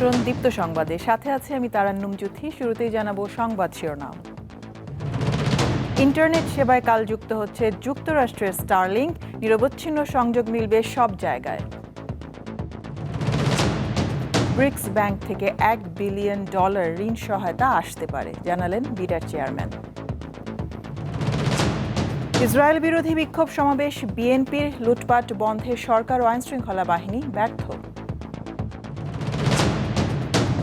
আমন্ত্রণ দীপ্ত সংবাদে। সাথে আছে আমি তারান্নুম জুথি শুরুতেই জানাব সংবাদ শিরোনাম। ইন্টারনেট সেবায় কাল যুক্ত হচ্ছে যুক্তরাষ্ট্রের স্টারলিংক। নিরবচ্ছিন্ন সংযোগ মিলবে সব জায়গায়। ব্রিক্স ব্যাংক থেকে এক বিলিয়ন ডলার ঋণ সহায়তা আসতে পারে, জানালেন বিডার চেয়ারম্যান। ইসরায়েল বিরোধী বিক্ষোভ সমাবেশ। বিএনপির লুটপাট বন্ধে সরকার ও আইনশৃঙ্খলা বাহিনী ব্যর্থ।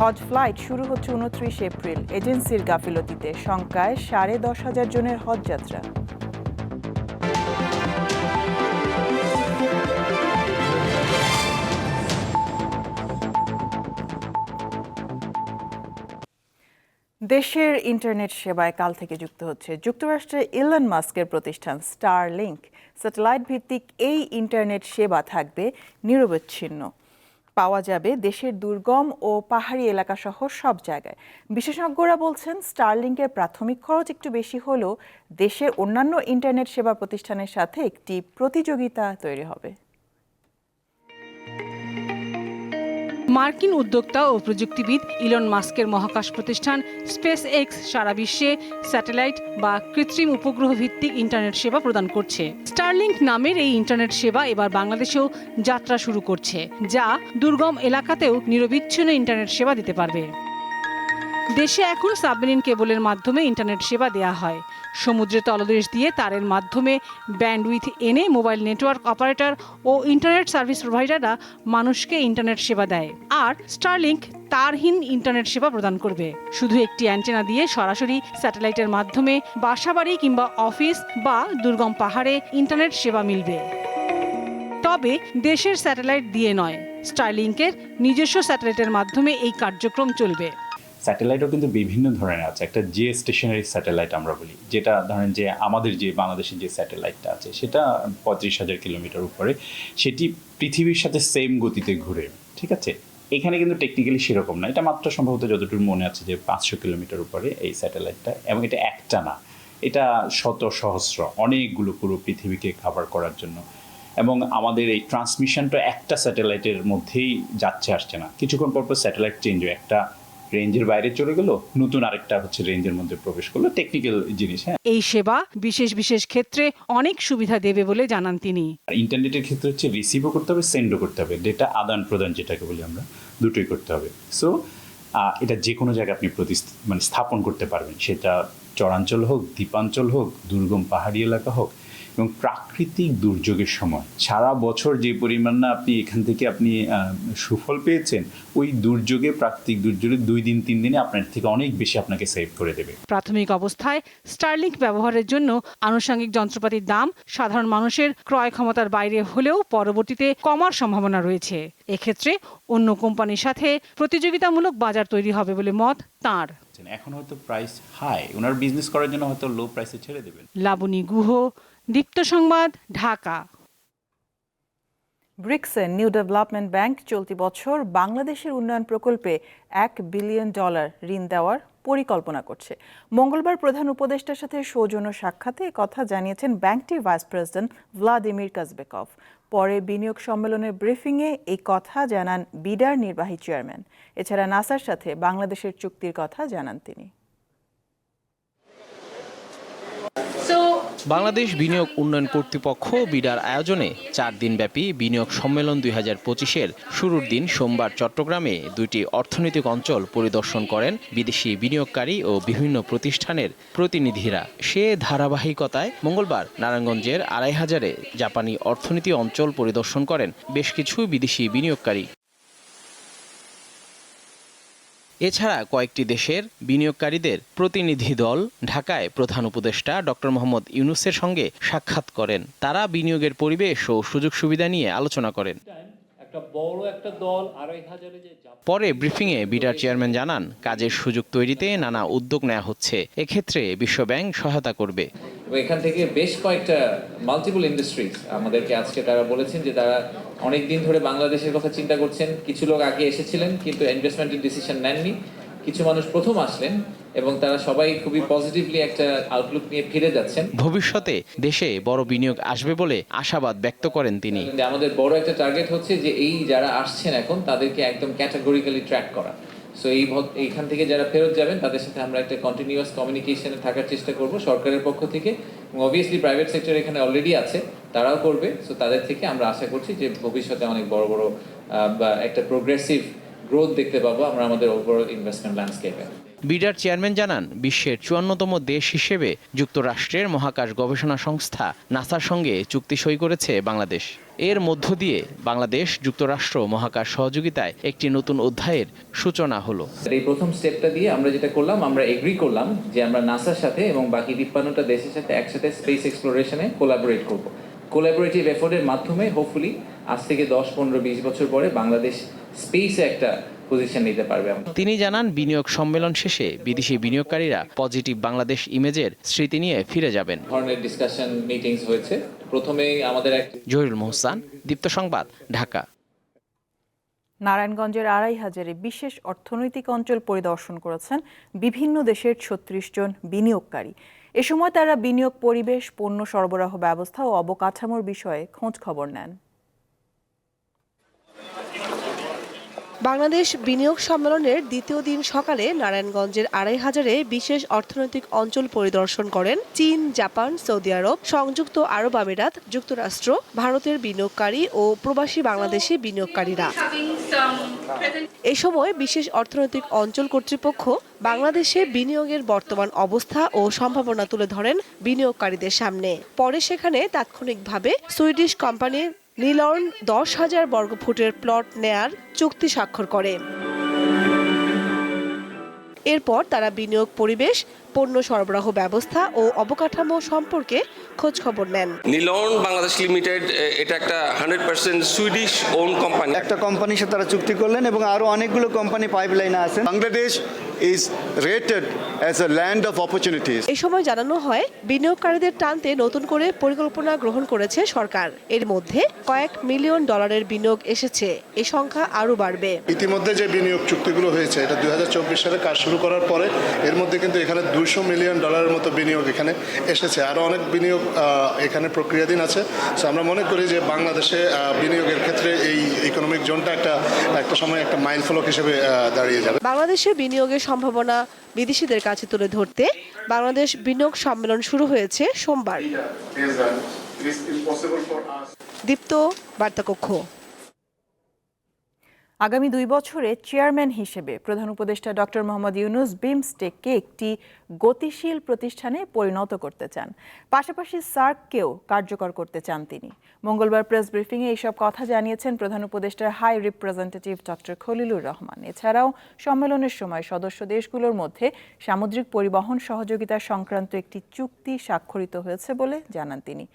হজ ফ্লাইট শুরু হচ্ছে উনত্রিশ এপ্রিল। এজেন্সির গাফিলতিতে শঙ্কায় সাড়ে দশ হাজার জনের হজ যাত্রা। দেশের ইন্টারনেট সেবায় কাল থেকে যুক্ত হচ্ছে যুক্তরাষ্ট্রের ইলন মাস্কের প্রতিষ্ঠান স্টার লিঙ্ক স্যাটেলাইট ভিত্তিক এই ইন্টারনেট সেবা থাকবে নিরবচ্ছিন্ন। পাওয়া যাবে দেশের দুর্গম ও পাহাড়ি এলাকাসহ সব জায়গায়। বিশেষজ্ঞরা বলছেন, স্টারলিংকের প্রাথমিক খরচ একটু বেশি হলেও দেশের অন্যান্য ইন্টারনেট সেবা প্রতিষ্ঠানের সাথে একটি প্রতিযোগিতা তৈরি হবে। মার্কিন উদ্যোক্তা ও প্রযুক্তিবিদ ইলন মাস্কের মহাকাশ প্রতিষ্ঠান স্পেস এক্স সারা বিশ্বে স্যাটেলাইট বা কৃত্রিম উপগ্রহ ভিত্তিক ইন্টারনেট সেবা প্রদান করছে। স্টারলিংক নামের এই ইন্টারনেট সেবা এবার বাংলাদেশেও যাত্রা শুরু করছে, যা দুর্গম এলাকাতেও নিরবিচ্ছিন্ন ইন্টারনেট সেবা দিতে পারবে। দেশে এখন সাবমেরিন কেবলের মাধ্যমে ইন্টারনেট সেবা দেয়া হয়। সমুদ্রে তলদেশ দিয়ে তারের মাধ্যমে ব্যান্ডউইথ এনে মোবাইল নেটওয়ার্ক অপারেটর ও ইন্টারনেট সার্ভিস প্রোভাইডাররা মানুষকে ইন্টারনেট সেবা দেয়। আর স্টারলিংক তারহীন ইন্টারনেট সেবা প্রদান করবে। শুধু একটি অ্যান্টেনা দিয়ে সরাসরি স্যাটেলাইটের মাধ্যমে বাসাবাড়ি কিংবা অফিস বা দুর্গম পাহাড়ে ইন্টারনেট সেবা মিলবে। তবে দেশের স্যাটেলাইট দিয়ে নয়, স্টারলিংকের নিজস্ব স্যাটেলাইটের মাধ্যমে এই কার্যক্রম চলবে। স্যাটেলাইটও কিন্তু বিভিন্ন ধরনের আছে। একটা জিও স্টেশনারি স্যাটেলাইট আমরা বলি, যেটা ধরেন যে আমাদের যে বাংলাদেশের যে স্যাটেলাইটটা আছে, সেটা পঁয়ত্রিশ হাজার কিলোমিটার উপরে, সেটি পৃথিবীর সাথে সেম গতিতে ঘুরে, ঠিক আছে? এখানে কিন্তু টেকনিক্যালি সেরকম না। এটা মাত্র সম্ভবত যতটুকু মনে আছে যে পাঁচশো কিলোমিটার উপরে এই স্যাটেলাইটটা, এবং এটা একটা না। এটা শত সহস্র, অনেকগুলো পুরো পৃথিবীকে খাবার করার জন্য। এবং আমাদের এই ট্রান্সমিশনটা একটা স্যাটেলাইটের মধ্যেই যাচ্ছে, আসছে না। কিছুক্ষণ পর পর স্যাটেলাইট চেঞ্জ হয়, একটা রেঞ্জের বাইরে চলে গেল নতুন আরেকটা হচ্ছে রেঞ্জের মধ্যে প্রবেশ করল টেকনিক্যাল জিনিস হ্যাঁ। এই সেবা বিশেষ বিশেষ ক্ষেত্রে অনেক সুবিধা দেবে বলে জানান তিনি। আর ইন্টারনেটের ক্ষেত্রে হচ্ছে রিসিভও করতে হবে সেন্ডও করতে হবে ডেটা আদান প্রদান যেটাকে বলি আমরা দুটোই করতে হবে। সো এটা যে কোনো জায়গায় আপনি প্রতি মানে স্থাপন করতে পারবেন সেটা চরাঞ্চল হোক দ্বীপাঞ্চল হোক দুর্গম পাহাড়ি এলাকা হোক এবং প্রাকৃতিক দুর্যোগের সময় সারা বছর যে পরিমাণ না আপনি এখান থেকে আপনি সুফল পেয়েছেন ওই দুর্যোগে প্রাকৃতিক দুর্যোগে দুই দিন তিন দিনে আপনার থেকে অনেক বেশি আপনাকে সেভ করে দেবে। প্রাথমিক অবস্থায় স্টারলিংক ব্যবহারের জন্য আনুষঙ্গিক যন্ত্রপাতির দাম সাধারণ মানুষের ক্রয় ক্ষমতার বাইরে হলেও পরবর্তীতে কমার সম্ভাবনা রয়েছে। এক্ষেত্রে অন্য কোম্পানির সাথে প্রতিযোগিতামূলক বাজার তৈরি হবে বলে মত তার। এখন হয়তো প্রাইস হাই ওনার বিজনেস করার জন্য হয়তো লো প্রাইসে ছেড়ে দেবেন। লাবণী গুহ দীপ্ত সংবাদ, ঢাকা। ব্রিক্সের নিউ ডেভেলপমেন্ট ব্যাংক চলতি বছর বাংলাদেশের উন্নয়ন প্রকল্পে এক বিলিয়ন ডলার ঋণ দেওয়ার পরিকল্পনা করছে। মঙ্গলবার প্রধান উপদেষ্টার সাথে সৌজন্য সাক্ষাতে কথা জানিয়েছেন ব্যাংকটির ভাইস প্রেসিডেন্ট ভ্লাদিমির কাজবেকভ। পরে বিনিয়োগ সম্মেলনের ব্রিফিংয়ে এই কথা জানান বিডার নির্বাহী চেয়ারম্যান। এছাড়া নাসার সাথে বাংলাদেশের চুক্তির কথা জানান তিনি। বাংলাদেশ বিনিয়োগ উন্নয়ন কর্তৃপক্ষ বিডার আয়োজনে চার দিনব্যাপী বিনিয়োগ সম্মেলন দুই হাজার পঁচিশের শুরুর দিন সোমবার চট্টগ্রামে দুইটি অর্থনৈতিক অঞ্চল পরিদর্শন করেন বিদেশি বিনিয়োগকারী ও বিভিন্ন প্রতিষ্ঠানের প্রতিনিধিরা। সে ধারাবাহিকতায় মঙ্গলবার নারায়ণগঞ্জের আড়াই হাজারে জাপানি অর্থনীতি অঞ্চল পরিদর্শন করেন বেশ কিছু বিদেশি বিনিয়োগকারী। এছাড়া কয়েকটি দেশের বিনিয়োগকারীদের প্রতিনিধি দল ঢাকায় প্রধান উপদেষ্টা ডক্টর মোহাম্মদ ইউনুসের সঙ্গে সাক্ষাৎ করেন। তারা বিনিয়োগের পরিবেশ ও সুযোগ সুবিধা নিয়ে আলোচনা করেন। পরে ব্রিফিংয়ে বিডার চেয়ারম্যান জানান, কাজের সুযোগ তৈরিতে নানা উদ্যোগ নেওয়া হচ্ছে। এক্ষেত্রে বিশ্বব্যাংক সহায়তা করবে। এখান থেকে বেশ কয়েকটা মাল্টিপল ইন্ডাস্ট্রিজ আমাদেরকে আজকে তারা বলেছেন যে তারা অনেক দিন ধরে বাংলাদেশের কথা চিন্তা করছেন। কিছু লোক আগে এসেছিলেন কিন্তু ইনভেস্টমেন্টের ডিসিশন নেননি। কিছু মানুষ প্রথম আসলেন এবং তারা সবাই খুবই পজিটিভলি একটা আউটলুক নিয়ে ফিরে যাচ্ছেন। ভবিষ্যতে দেশে বড় বিনিয়োগ আসবে বলে আশাবাদ ব্যক্ত করেন তিনি। আমাদের বড় একটা টার্গেট হচ্ছে যে এই যারা আসছেন এখন তাদেরকে একদম ক্যাটাগরিক্যালি ট্র্যাক করা। সো এই এইখান থেকে যারা ফেরত যাবেন, তাদের সাথে আমরা একটা কন্টিনিউয়াস কমিউনিকেশনে থাকার চেষ্টা করব সরকারের পক্ষ থেকে। এবং অবভিয়াসলি প্রাইভেট সেক্টর এখানে অলরেডি আছে, তারাও করবে। সো তাদের থেকে আমরা আশা করছি যে ভবিষ্যতে অনেক বড় বড় বা একটা প্রোগ্রেসিভ গ্রোথ দেখতে পাবো আমরা আমাদের ওভারঅল ইনভেস্টমেন্ট ল্যান্ডস্কেপে বিডার চেয়ারম্যান জানান, বিশ্বের চুয়ান্নতম দেশ হিসেবে যুক্তরাষ্ট্রের মহাকাশ গবেষণা সংস্থা নাসার সঙ্গে চুক্তি সই করেছে বাংলাদেশ। এর মধ্য দিয়ে বাংলাদেশ যুক্তরাষ্ট্র মহাকাশ সহযোগিতায় একটি নতুন অধ্যায়ের সূচনা হলো। এই প্রথম স্টেপটা দিয়ে আমরা যেটা করলাম, আমরা এগ্রি করলাম যে আমরা নাসার সাথে এবং বাকি তিপ্পান্নটা দেশের সাথে একসাথে স্পেস এক্সপ্লোরেশনে কোলাবোরেট করব। কোলাবোরেটিভ এফোর্টের মাধ্যমে হোপফুলি আজ থেকে দশ, পনেরো, বিশ বছর পরে বাংলাদেশ স্পেসে একটা পজিশন নিতে পারবে তিনি জানান বিনিয়োগ সম্মেলন শেষে বিদেশি বিনিয়োগকারীরা পজিটিভ বাংলাদেশ ইমেজের স্মৃতি নিয়ে ফিরে যাবেন। ধরনের ডিসকাশন মিটিংস হয়েছে। প্রথমেই আমাদের এক জহিরুল মোহসান দীপ্ত সংবাদ ঢাকা। নারায়ণগঞ্জের আড়াই হাজারে বিশেষ অর্থনৈতিক অঞ্চল পরিদর্শন করেছেন বিভিন্ন দেশের ছত্রিশ জন বিনিয়োগকারী। এ সময় তারা বিনিয়োগ পরিবেশ পণ্য সরবরাহ ব্যবস্থা ও অবকাঠামোর বিষয়ে খোঁজ খবর নেন। বাংলাদেশ বিনিয়োগ সম্মেলনের দ্বিতীয় দিন সকালে নারায়ণগঞ্জের আড়াই হাজারে বিশেষ অর্থনৈতিক অঞ্চল পরিদর্শন করেন চীন, জাপান, সৌদি আরব, সংযুক্ত আরব আমিরাত, যুক্তরাষ্ট্র, ভারতের বিনিয়োগকারী ও প্রবাসী বাংলাদেশি বিনিয়োগকারীরা। এ সময় বিশেষ অর্থনৈতিক অঞ্চল কর্তৃপক্ষ বাংলাদেশে বিনিয়োগের বর্তমান অবস্থা ও সম্ভাবনা তুলে ধরেন বিনিয়োগকারীদের সামনে। পরে সেখানে তাৎক্ষণিকভাবে সুইডিশ কোম্পানির নীলর্ন দশ হাজার বর্গফুটের প্লট নেয়ার চুক্তি স্বাক্ষর করে। এরপর তারা বিনিয়োগ পরিবেশ পণ্য সরবরাহ ব্যবস্থা ও অবকাঠামো সম্পর্কে খোঁজ খবর নেন। নিলন বাংলাদেশ লিমিটেড এটা একটা hundred percent Swedish own company একটা কোম্পানির সাথে তারা চুক্তি করলেন এবং আরও অনেকগুলো কোম্পানি পাইপলাইনে আছেন। Bangladesh is rated as a land of opportunities. এ সময় জানানো হয় বিনিয়োগকারীদের টানতে নতুন করে পরিকল্পনা গ্রহণ করেছে সরকার। এর মধ্যে কয়েক মিলিয়ন ডলারের বিনিয়োগ এসেছে। এ সংখ্যা আরও বাড়বে। ইতিমধ্যে যে বিনিয়োগ চুক্তিগুলো হয়েছে এটা দুই হাজার চব্বিশ সালে কাজ শুরু করার পরে এর মধ্যে কিন্তু এখানে দুশো মিলিয়ন ডলারের মতো বিনিয়োগ এখানে এসেছে। আরও অনেক বিনিয়োগ এখানে প্রক্রিয়াধীন আছে। সো আমরা মনে করি যে বাংলাদেশে বিনিয়োগের ক্ষেত্রে এই ইকোনমিক জোনটা একটা একটা সময় একটা মাইল ফলক হিসেবে দাঁড়িয়ে যাবে। বাংলাদেশে বিনিয়োগের সম্ভাবনা বিদেশিদের কাছে তুলে ধরতে বাংলাদেশ বিনিয়োগ সম্মেলন শুরু হয়েছে সোমবার। দীপ্ত বার্তাকক্ষ। আগামী দুই বছরে চেয়ারম্যান হিসেবে প্রধান উপদেষ্টা ডক্টর মোহাম্মদ ইউনুস বিমস্টেককে একটি গতিশীল প্রতিষ্ঠানে পরিণত করতে চান। পাশাপাশি সার্ককেও কার্যকর করতে চান তিনি। মঙ্গলবার প্রেস ব্রিফিংয়ে এইসব কথা জানিয়েছেন প্রধান উপদেষ্টার high representative doctor Khalilur Rahman. এছাড়াও সম্মেলনের সময় সদস্য দেশগুলোর মধ্যে সামুদ্রিক পরিবহন সহযোগিতা সংক্রান্ত একটি চুক্তি স্বাক্ষরিত হয়েছে বলে জানান তিনি।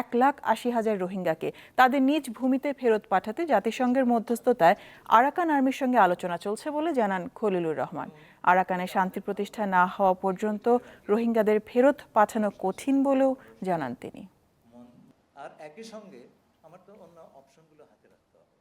এক লাখ আশি হাজার রোহিঙ্গাকে তাদের নিজ ভূমিতে ফেরত পাঠাতে জাতিসংঘের মধ্যস্থতায় আরাকান আর্মির সঙ্গে আলোচনা চলছে বলে জানান খলিলুর রহমান। আরাকানে শান্তি প্রতিষ্ঠা না হওয়া পর্যন্ত রোহিঙ্গাদের ফেরত পাঠানো কঠিন বলেও জানান তিনি। আর একই সঙ্গে আমার তো অন্য অপশনগুলো হাতে রাখতে হবে।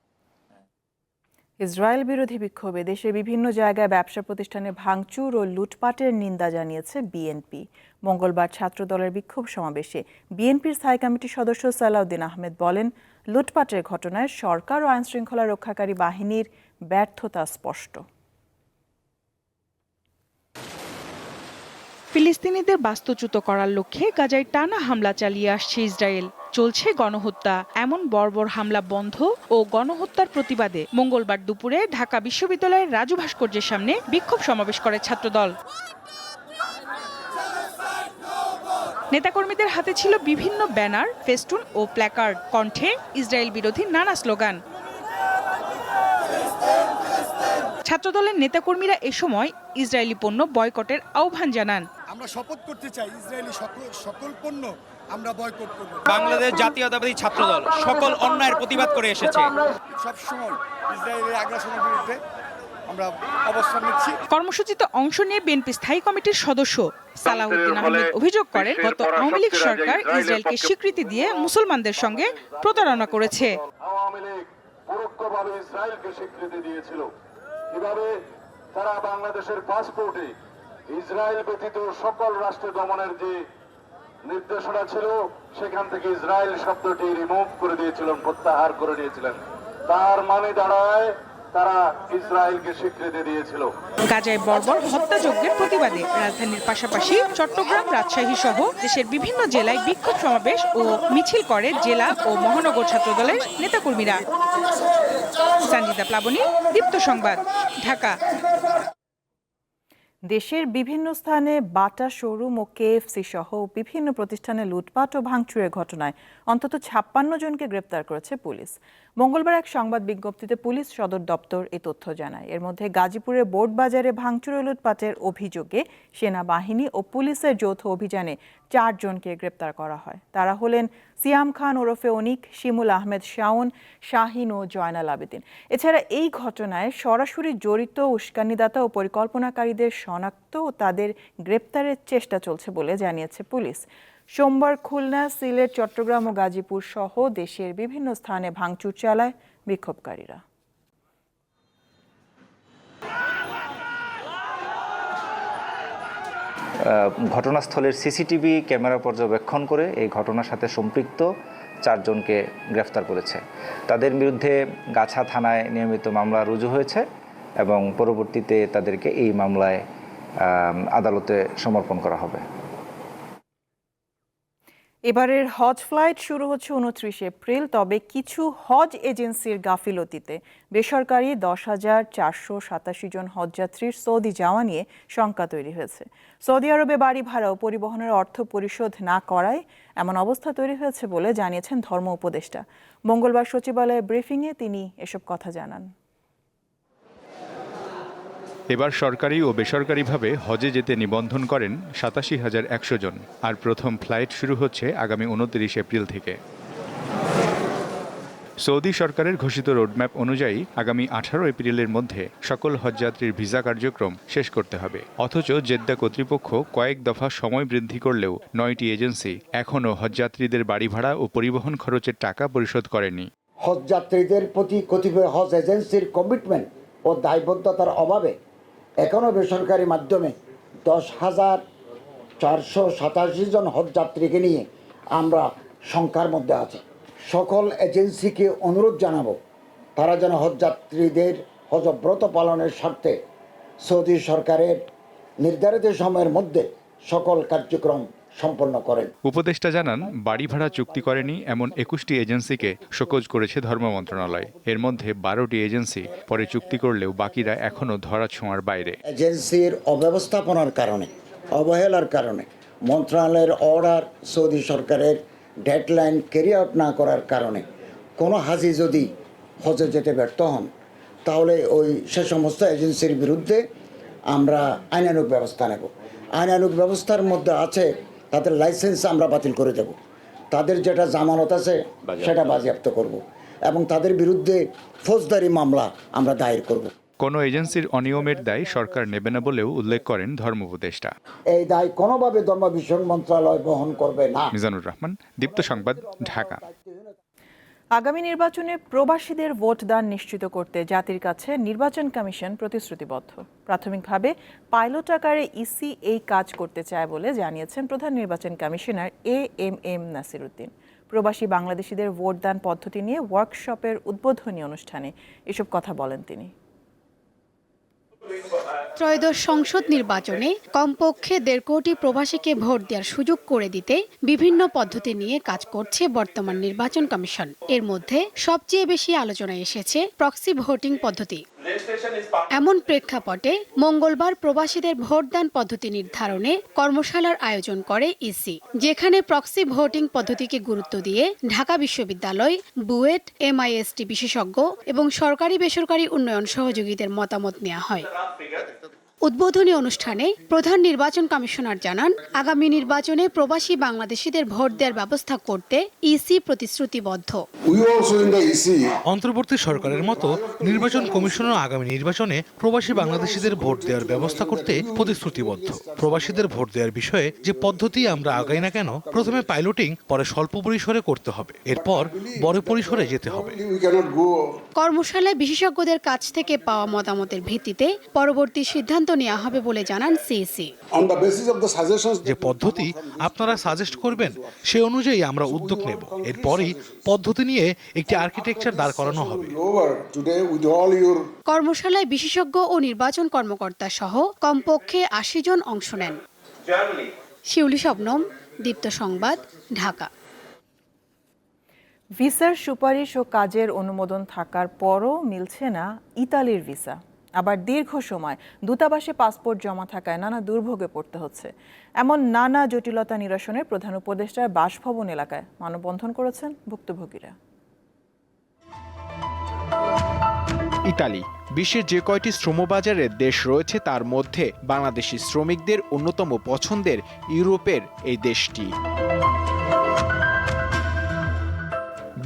ইসরায়েল বিরোধী বিক্ষোভে দেশের বিভিন্ন জায়গায় ব্যবসা প্রতিষ্ঠানে ভাঙচুর ও লুটপাটের নিন্দা জানিয়েছে বিএনপি। মঙ্গলবার ছাত্র দলের বিক্ষোভ সমাবেশে বিএনপির স্থায়ী কমিটির সদস্য সালাউদ্দিন আহমেদ বলেন, লুটপাটের ঘটনায় সরকার ও আইনশৃঙ্খলা রক্ষাকারী বাহিনীর ব্যর্থতা স্পষ্ট। ফিলিস্তিনিদের বাস্তুচ্যুত করার লক্ষ্যে গাজায় টানা হামলা চালিয়ে আসছে ইসরায়েল। চলছে গণহত্যা। এমন বর্বর হামলা বন্ধ ও গণহত্যার প্রতিবাদে মঙ্গলবার দুপুরে ঢাকা বিশ্ববিদ্যালয়ের রাজু ভাস্কর্যের সামনে বিক্ষোভ সমাবেশ করে ছাত্রদল। নেতাকর্মীদের হাতে ছিল বিভিন্ন ব্যানার, ফেস্টুন ও প্ল্যাকার্ড। কণ্ঠে ইসরায়েল বিরোধী নানা স্লোগান। ছাত্রদলের নেতাকর্মীরা এ সময় ইসরায়েলি পণ্য বয়কটের আহ্বান জানান। আমরা শপথ করতে চাই ইসরায়েলি সকল সকল পণ্য আমরা বয়কট করব। বাংলাদেশ জাতীয়তাবাদী ছাত্রদল সকল অন্যায়ের প্রতিবাদ করে এসেছে। সব সময় ইসরায়েলের আগ্রাসনের বিরুদ্ধে আমরা অবস্থান নিচ্ছি। কর্মসূচিতে অংশ নিয়ে বিএনপি স্থায়ী কমিটির সদস্য সালাউদ্দিন আহমেদ অভিযোগ করেন গত আওয়ামী লীগ সরকার ইসরায়েলকে স্বীকৃতি দিয়ে মুসলমানদের সঙ্গে প্রতারণা করেছে। আওয়ামী লীগ পরোক্ষভাবে ইসরায়েলকে স্বীকৃতি দিয়েছিল। কীভাবে তারা বাংলাদেশের পাসপোর্টে ইসরায়েল ব্যতীত সকল রাষ্ট্র দমনের যে নির্দেশনা ছিল, সেখান থেকে ইসরায়েল শব্দটি রিমুভ করে দিয়েছিলেন, প্রত্যাহার করে নিয়েছিলেন। তার মানে দাঁড়ায় প্রতিবাদে রাজধানীর পাশাপাশি চট্টগ্রাম রাজশাহী সহ দেশের বিভিন্ন জেলায় বিক্ষোভ সমাবেশ ও মিছিল করে জেলা ও মহানগর নেতাকর্মীরা। সঞ্জিতা প্লাবনী, দীপ্ত সংবাদ, ঢাকা। দেশের বিভিন্ন স্থানে বাটা শোরুম ও কেএফসি সহ বিভিন্ন প্রতিষ্ঠানে লুটপাট ও ভাঙচুরের ঘটনায় অন্তত ছাপ্পান্ন জনকে গ্রেপ্তার করেছে পুলিশ। মঙ্গলবার এক সংবাদ বিজ্ঞপ্তিতে পুলিশ সদর দপ্তর এ তথ্য জানায়। এর মধ্যে গাজীপুরের বোর্ড বাজারে ভাঙচুর লুটপাটের অভিযোগে সেনাবাহিনী ও পুলিশের যৌথ অভিযানে চারজনকে গ্রেপ্তার করা হয়। তারা হলেন সিয়াম খান ওরফে অনিক, শিমুল আহমেদ শাওন, শাহিন ও জয়নাল আবেদিন। এছাড়া এই ঘটনায় সরাসরি জড়িত উস্কানিদাতা ও পরিকল্পনাকারীদের শনাক্ত ও তাদের গ্রেপ্তারের চেষ্টা চলছে বলে জানিয়েছে পুলিশ। সোমবার খুলনা, সিলেট, চট্টগ্রাম ও গাজীপুর সহ দেশের বিভিন্ন স্থানে ভাঙচুর চালায় বিক্ষোভকারীরা। ঘটনাস্থলের সিসিটিভি ক্যামেরা পর্যবেক্ষণ করে এই ঘটনার সাথে সম্পৃক্ত চারজনকে গ্রেফতার করেছে। তাদের বিরুদ্ধে গাছা থানায় নিয়মিত মামলা রুজু হয়েছে এবং পরবর্তীতে তাদেরকে এই মামলায় আদালতে সমর্পণ করা হবে। এবারের হজ ফ্লাইট শুরু হচ্ছে উনত্রিশ এপ্রিল, তবে কিছু হজ এজেন্সির গাফিলতিতে। বেসরকারি দশ হাজার চারশো সাতাশি জন হজযাত্রীর সৌদি যাওয়া নিয়ে শঙ্কা তৈরি হয়েছে। সৌদি আরবে বাড়ি ভাড়া ও পরিবহনের অর্থ পরিশোধ না করায় এমন অবস্থা তৈরি হয়েছে বলে জানিয়েছেন ধর্ম উপদেষ্টা। মঙ্গলবার সচিবালয়ে ব্রিফিংয়ে তিনি এসব কথা জানান। এবার সরকারি ও বেসরকারিভাবে হজে যেতে নিবন্ধন করেন সাতাশি হাজার একশো জন। আর প্রথম ফ্লাইট শুরু হচ্ছে আগামী উনত্রিশ এপ্রিল থেকে। সৌদি সরকারের ঘোষিত রোডম্যাপ অনুযায়ী আগামী আঠারো এপ্রিলের মধ্যে সকল হজযাত্রীর ভিসা কার্যক্রম শেষ করতে হবে। অথচ জেদ্দা কর্তৃপক্ষ কয়েক দফা সময় বৃদ্ধি করলেও নয়টি এজেন্সি এখনও হজযাত্রীদের বাড়ি ভাড়া ও পরিবহন খরচের টাকা পরিশোধ করেনি। হজযাত্রীদের প্রতি কতিপয় হজ এজেন্সির কমিটমেন্ট ও দায়বদ্ধতার অভাবে এখনও বেসরকারি মাধ্যমে দশ হাজার চারশো সাতাশি জন হজ যাত্রীকে নিয়ে আমরা সংখ্যার মধ্যে আছি। সকল এজেন্সিকে অনুরোধ জানাব, তারা যেন হজযাত্রীদের হজব্রত পালনের স্বার্থে সৌদি সরকারের নির্ধারিত সময়ের মধ্যে সকল কার্যক্রম সম্পন্ন করেন। উপদেষ্টা জানান বাড়ি ভাড়া চুক্তি করেনি এমন একুশটি এজেন্সিকে শোকজ করেছে ধর্ম মন্ত্রণালয়। এর মধ্যে বারোটি এজেন্সি পরে চুক্তি করলেও বাকিরা এখনও ধরা ছোঁয়ার বাইরে। এজেন্সির অব্যবস্থাপনার কারণে অবহেলার কারণে মন্ত্রণালয়ের অর্ডার সৌদি সরকারের ডেডলাইন ক্যারি আউট না করার কারণে কোনো হাজি যদি হজে যেতে ব্যর্থ হন তাহলে ওই সে সমস্ত এজেন্সির বিরুদ্ধে আমরা আইনানুগ ব্যবস্থা নেব। আইনানুগ ব্যবস্থার মধ্যে আছে তাদের লাইসেন্স আমরা বাতিল করে দেব। তাদের যেটা জামানত আছে সেটা বাজেয়াপ্ত করব এবং তাদের বিরুদ্ধে ফৌজদারি মামলা আমরা দায়ের করব। কোনো এজেন্সির অনিয়মের দায় সরকার নেবে না বলেও উল্লেখ করেন ধর্ম উপদেষ্টা। এই দায় কোনোভাবে ধর্ম বিষয়ক মন্ত্রণালয় বহন করবে না। মিজানুর রহমান দীপ্ত সংবাদ ঢাকা। আগামী নির্বাচনে প্রবাসীদের ভোটদান নিশ্চিত করতে জাতির কাছে নির্বাচন কমিশন প্রতিশ্রুতিবদ্ধ। প্রাথমিকভাবে পাইলট আকারে ইসি এই কাজ করতে চায় বলে জানিয়েছেন প্রধান নির্বাচন commissioner A M M Nasiruddin. প্রবাসী বাংলাদেশিদের ভোটদান পদ্ধতি নিয়ে ওয়ার্কশপের উদ্বোধনী অনুষ্ঠানে এসব কথা বলেন তিনি। ত্রয়োদশ সংসদ নির্বাচনে কমপক্ষে দেড় কোটি প্রবাসীকে ভোট দেওয়ার সুযোগ করে দিতে বিভিন্ন পদ্ধতি নিয়ে কাজ করছে বর্তমান নির্বাচন কমিশন। এর মধ্যে সবচেয়ে বেশি আলোচনায় এসেছে প্রক্সি ভোটিং পদ্ধতি। এমন প্রেক্ষাপটে মঙ্গলবার প্রবাসীদের ভোটদান পদ্ধতি নির্ধারণে কর্মশালার আয়োজন করে ইসি, যেখানে প্রক্সি ভোটিং পদ্ধতিকে গুরুত্ব দিয়ে ঢাকা বিশ্ববিদ্যালয়, বুয়েট, এমআইএসটি বিশেষজ্ঞ এবং সরকারি বেসরকারি উন্নয়ন সহযোগীদের মতামত নেওয়া হয়। উদ্বোধনী অনুষ্ঠানে প্রধান নির্বাচন কমিশনার জানান আগামী নির্বাচনে প্রবাসী বাংলাদেশিদের ভোট দেওয়ার ব্যবস্থা করতে ইসি প্রতিশ্রুতিবদ্ধ। অন্তর্বর্তী সরকারের মতো নির্বাচন কমিশনও আগামী নির্বাচনে প্রবাসী বাংলাদেশিদের ভোট দেওয়ার ব্যবস্থা করতে প্রতিশ্রুতিবদ্ধ। প্রবাসীদের ভোট দেওয়ার বিষয়ে যে পদ্ধতি আমরা আগাই না কেন প্রথমে পাইলটিং পরে স্বল্প পরিসরে করতে হবে। এরপর বড় পরিসরে যেতে হবে। কর্মশালায় বিশেষজ্ঞদের কাছ থেকে পাওয়া মতামতের ভিত্তিতে পরবর্তী সিদ্ধান্ত নেওয়া হবে বলে জানান সিইসি। যে পদ্ধতি আপনারা সাজেস্ট করবেন সে অনুযায়ী আমরা উদ্যোগ নেব। এরপরই পদ্ধতি নিয়ে একটি আর্কিটেকচার দাঁড় করানো হবে। কর্মশালায় বিশেষজ্ঞ ও নির্বাচন কর্মকর্তা সহ কমপক্ষে আশি জন অংশ নেন। শিউলি শবনম দীপ্ত সংবাদ ঢাকা। ভিসার সুপারিশ ও কাজের অনুমোদন থাকার পরও মিলছে না ইতালির ভিসা। আবার দীর্ঘ সময় দূতাবাসে পাসপোর্ট জমা থাকায় নানা দুর্ভোগে পড়তে হচ্ছে। এমন নানা জটিলতা নিরসনে প্রধান উপদেষ্টার বাসভবন এলাকায় মানববন্ধন করেছেন ভুক্তভোগীরা। ইতালি, বিশ্বের যে কয়টি শ্রমবাজারের দেশ রয়েছে তার মধ্যে বাংলাদেশি শ্রমিকদের অন্যতম পছন্দের ইউরোপের এই দেশটি।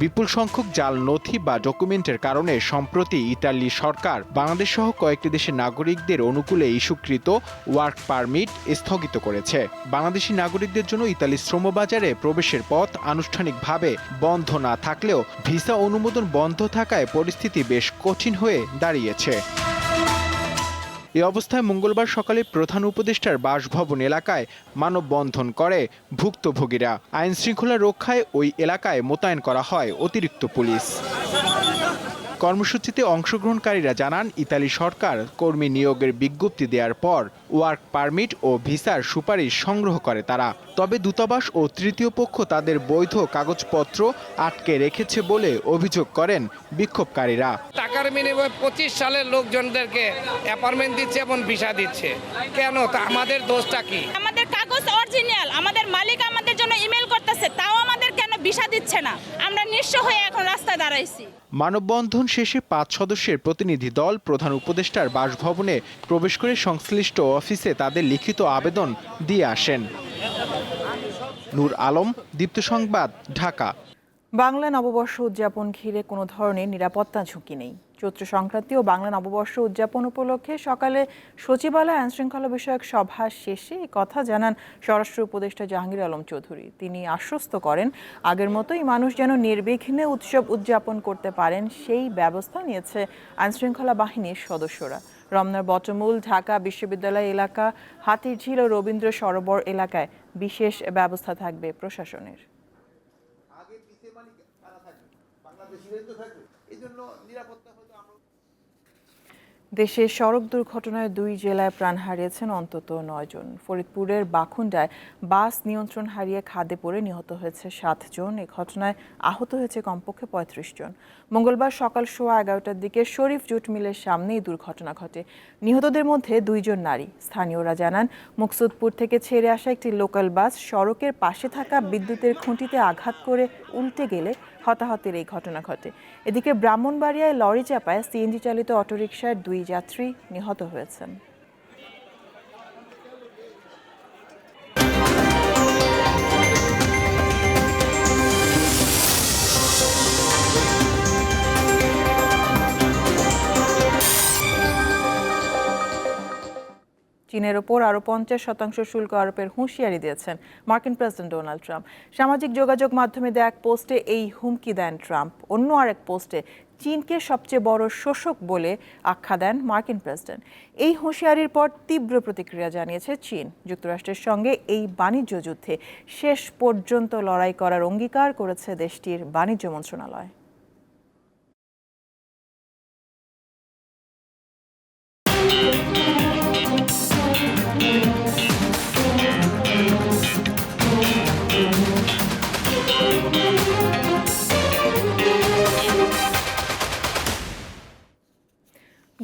বিপুল সংখ্যক জাল, নথি বা ডকুমেন্টের কারণে সম্প্রতি ইতালি সরকার বাংলাদেশ সহ কয়েকটি দেশের নাগরিকদের অনুকূলে ইস্যুকৃত ওয়ার্ক পারমিট স্থগিত করেছে। বাংলাদেশি নাগরিকদের জন্য ইতালি শ্রমবাজারে প্রবেশের পথ আনুষ্ঠানিকভাবে বন্ধ না থাকলেও ভিসা অনুমোদন বন্ধ থাকায় পরিস্থিতি বেশ কঠিন হয়ে দাঁড়িয়েছে। এ অবস্থায় মঙ্গলবার সকালে প্রধান উপদেষ্টার বাসভবন এলাকায় মানববন্ধন করে ভুক্তভোগীরা। আইনশৃঙ্খলা রক্ষায় ওই এলাকায় মোতায়েন করা হয় অতিরিক্ত পুলিশ। কর্মসূচিতে অংশগ্রহণকারীরা জানান ইতালি সরকার কর্মী নিয়োগের বিজ্ঞপ্তি দেওয়ার পর ওয়ার্ক পারমিট ও ভিসার সুপারিশ সংগ্রহ করে তারা। তবে দূতাবাস ও তৃতীয় পক্ষ তাদের বৈধ কাগজপত্র আটকে রেখেছে বলে অভিযোগ করেন বিক্ষোভকারীরা। টাকার বিনিময়ে পঁচিশ সালের লোকজনদেরকে অ্যাপার্টমেন্ট দিচ্ছে এবং ভিসা দিচ্ছে। কেন? তা আমাদের দোষটা কি? আমাদের কাগজ অরিজিনাল আমাদের মালিক আমাদের জন্য ইমেল করতেছে তাও আমাদের ভিসা দিচ্ছে না। আমরা নিঃস্ব হয়ে এখন রাস্তায় দাঁড়াইছি। মানববন্ধন শেষে পাঁচ সদস্যের প্রতিনিধি দল প্রধান উপদেষ্টার বাসভবনে প্রবেশ করে সংশ্লিষ্ট অফিসে তাদের লিখিত আবেদন দিয়ে আসেন। নূর আলম, দীপ্ত সংবাদ, ঢাকা। বাংলা নববর্ষ উদযাপন ঘিরে কোনো ধরনের নিরাপত্তা ঝুঁকি নেই। চৈত্র সংক্রান্তি ও বাংলা নববর্ষ উদযাপন উপলক্ষে সকালে সচিবালয় আইনশৃঙ্খলা বিষয়ক সভা শেষে কথা জানান স্বরাষ্ট্র উপদেষ্টা জাহাঙ্গীর আলম চৌধুরী। তিনি আশ্বস্ত করেন, আগের মতোই মানুষ যেন নির্বিঘ্নে উৎসব উদযাপন করতে পারেন সেই ব্যবস্থা নিয়েছে আইনশৃঙ্খলা বাহিনীর সদস্যরা। রমনার বটমূল, ঢাকা বিশ্ববিদ্যালয় এলাকা, হাতিরঝিল ও রবীন্দ্র সরোবর এলাকায় বিশেষ ব্যবস্থা থাকবে প্রশাসনের। দেশে সড়ক দুর্ঘটনায় দুই জেলায় প্রাণ হারিয়েছেন অন্তত নয়জন ফরিদপুরের বাখুন্ডায় বাস নিয়ন্ত্রণ হারিয়ে খাদে পড়ে নিহত হয়েছে সাতজন এ ঘটনায় আহত হয়েছে কমপক্ষে পঁয়ত্রিশ জন। মঙ্গলবার সকাল সোয়া এগারোটার দিকে শরীফ জুট মিলের সামনে এই দুর্ঘটনা ঘটে। নিহতদের মধ্যে দুইজন নারী। স্থানীয়রা জানান, মুকসুদপুর থেকে ছেড়ে আসা একটি লোকাল বাস সড়কের পাশে থাকা বিদ্যুতের খুঁটিতে আঘাত করে উল্টে গেলে হতাহতের এই ঘটনা ঘটে। এদিকে ব্রাহ্মণবাড়িয়ায় লরি চাপায় সিএনজি চালিত অটোরিকশার দুই যাত্রী নিহত হয়েছেন। চীনের ওপর আরও পঞ্চাশ শতাংশ শুল্ক আরোপের হুঁশিয়ারি দিয়েছেন মার্কিন প্রেসিডেন্ট ডোনাল্ড ট্রাম্প। সামাজিক যোগাযোগ মাধ্যমে দেয়া এক পোস্টে এই হুমকি দেন ট্রাম্প। অন্য আরেক পোস্টে, চীনকে সবচেয়ে বড় শোষক বলে আখ্যা দেন মার্কিন প্রেসিডেন্ট। এই হুঁশিয়ারির পর তীব্র প্রতিক্রিয়া জানিয়েছে চীন। যুক্তরাষ্ট্রের সঙ্গে এই বাণিজ্য যুদ্ধে শেষ পর্যন্ত লড়াই করার অঙ্গীকার করেছে দেশটির বাণিজ্য মন্ত্রণালয়।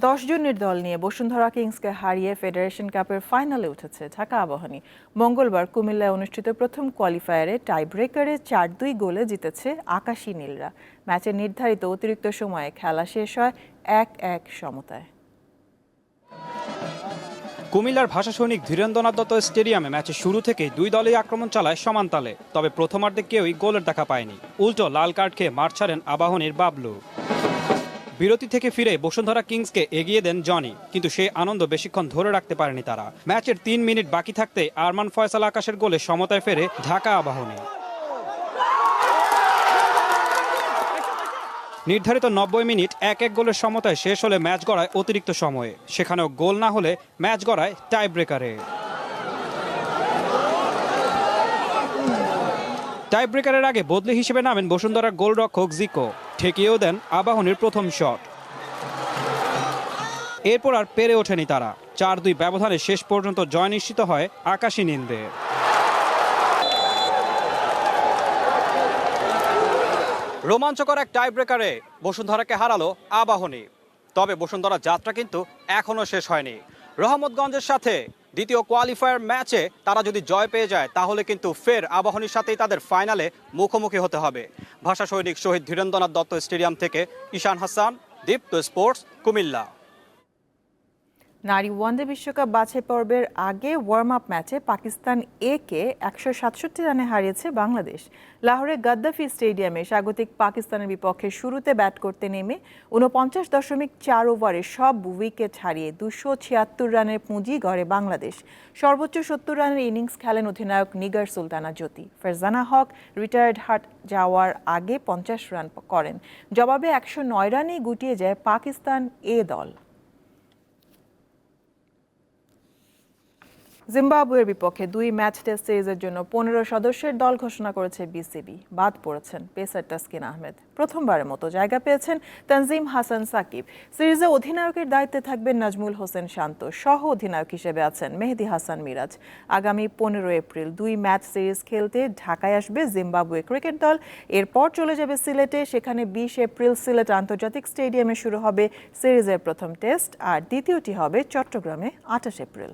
দশ জনের দল নিয়ে বসুন্ধরা কিংসকে হারিয়ে ফেডারেশন কাপের ফাইনালে উঠেছে ঢাকা আবাহনী। মঙ্গলবার কুমিল্লায় অনুষ্ঠিত প্রথম কোয়ালিফায়ারে টাই ব্রেকারে চার দুই গোলে জিতেছে আকাশী নীলরা। ম্যাচের নির্ধারিত অতিরিক্ত সময়ে খেলা শেষ হয় এক এক সমতায়। কুমিল্লার ভাষা সৈনিক ধীরেন্দ্রনাথ দত্ত স্টেডিয়ামে ম্যাচের শুরু থেকেই দুই দলই আক্রমণ চালায় সমান তালে, তবে প্রথমার্ধে কেউই গোলের দেখা পায়নি। উল্টো লাল কার্ড খেয়ে মাঠ ছাড়েন আবাহনীর বাবলু। বিরতি থেকে ফিরে বসুন্ধরা কিংসকে এগিয়ে দেন জনি, কিন্তু সেই আনন্দ বেশিক্ষণ ধরে রাখতে পারেনি তারা। ম্যাচের তিন মিনিট বাকি থাকতে আরমান ফয়সাল আকাশের গোলে সমতায় ফেরে ঢাকা আবাহনী। নির্ধারিত নব্বই মিনিট এক এক গোলের সমতায় শেষ হলে ম্যাচ গড়ায় অতিরিক্ত সময়ে। সেখানেও গোল না হলে ম্যাচ গড়ায় টাই ব্রেকারে টাই ব্রেকারের আগে বদলি হিসেবে নামেন বসুন্ধরার গোলরক্ষক জিকো। ঠেকিয়েও দেন আবাহনীর প্রথম শট। এরপর আর পেরে ওঠেনি তারা। চার দুই ব্যবধানে শেষ পর্যন্ত জয় নিশ্চিত হয় আকাশী নিন্দে রোমাঞ্চকর এক টাই ব্রেকারে বসুন্ধরাকে হারালো আবাহনী। তবে বসুন্ধরা যাত্রা কিন্তু এখনও শেষ হয়নি। রহমতগঞ্জের সাথে দ্বিতীয় কোয়ালিফায়ার ম্যাচে তারা যদি জয় পেয়ে যায়, তাহলে কিন্তু ফের আবাহনীর সাথেই তাদের ফাইনালে মুখোমুখি হতে হবে। ভাষা সৈনিক শহীদ ধীরেন্দ্রনাথ দত্ত স্টেডিয়াম থেকে ঈশান হাসান, দীপ্ত স্পোর্টস, কুমিল্লা। নারী ওয়ানডে বিশ্বকাপ বাছাই পর্বের আগে ওয়ার্ম আপ ম্যাচে পাকিস্তান এ কে একশো সাতষট্টি রানে হারিয়েছে বাংলাদেশ। লাহোরে গাদ্দাফি স্টেডিয়ামে স্বাগতিক পাকিস্তানের বিপক্ষে শুরুতে ব্যাট করতে নেমে উনপঞ্চাশ দশমিক চার ওভারে সব উইকেট হারিয়ে দুশো ছিয়াত্তর রানের পুঁজি গড়ে বাংলাদেশ। সর্বোচ্চ সত্তর রানের ইনিংস খেলেন অধিনায়ক নিগার সুলতানা জ্যোতি। ফেরজানা হক রিটায়ার্ড হাট যাওয়ার আগে পঞ্চাশ রান করেন। জবাবে একশো নয় রানেই গুটিয়ে যায় পাকিস্তান এ দল। জিম্বাবুয়ের বিপক্ষে দুই ম্যাচ টেস্ট সিরিজের জন্য পনেরো সদস্যের দল ঘোষণা করেছে বিসিবি। বাদ পড়েছেন পেসার তাসকিন আহমেদ। প্রথমবারের মতো জায়গা পেয়েছেন তানজিম হাসান সাকিব। সিরিজে অধিনায়কের দায়িত্বে থাকবেন নাজমুল হোসেন শান্ত। সহ অধিনায়ক হিসেবে আছেন মেহেদি হাসান মিরাজ। আগামী পনেরো এপ্রিল দুই ম্যাচ সিরিজ খেলতে ঢাকায় আসবে জিম্বাবুয়ে ক্রিকেট দল। এরপর চলে যাবে সিলেটে। সেখানে বিশ এপ্রিল সিলেট আন্তর্জাতিক স্টেডিয়ামে শুরু হবে সিরিজের প্রথম টেস্ট। আর দ্বিতীয়টি হবে চট্টগ্রামে আঠাশ এপ্রিল।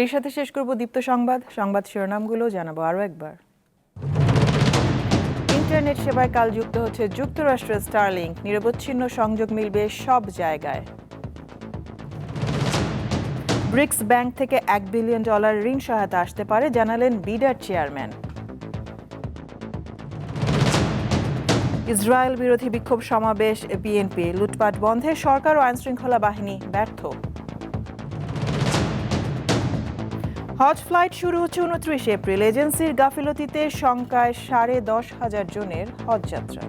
এর সাথে শেষ করব দীপ্ত সংবাদ। সংবাদ শিরোনামগুলো জানাব আরও একবার। ইন্টারনেট সেবায় কাল যুক্ত হচ্ছে যুক্তরাষ্ট্রের স্টারলিংক। নিরবচ্ছিন্ন সংযোগ মিলবে সব জায়গায়। ব্রিক্স ব্যাংক থেকে এক বিলিয়ন ডলার ঋণ সহায়তা আসতে পারে, জানালেন বিডার চেয়ারম্যান। ইসরায়েল বিরোধী বিক্ষোভ সমাবেশ বিএনপি। লুটপাট বন্ধে সরকার ও আইনশৃঙ্খলা বাহিনী ব্যর্থ। হজ ফ্লাইট শুরু হচ্ছে উনত্রিশ এপ্রিল। এজেন্সির গাফিলতিতে সংখ্যায় সাড়ে দশ হাজার জনের হজযাত্রা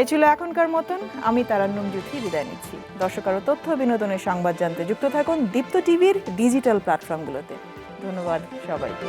এ ছিল এখনকার মতন। আমি তারান্নম জ্যোতি বিদায় নিচ্ছি। দর্শক আরও তথ্য বিনোদনের সংবাদ জানতে যুক্ত থাকুন দীপ্ত টিভির ডিজিটাল প্ল্যাটফর্মগুলোতে। ধন্যবাদ সবাইকে।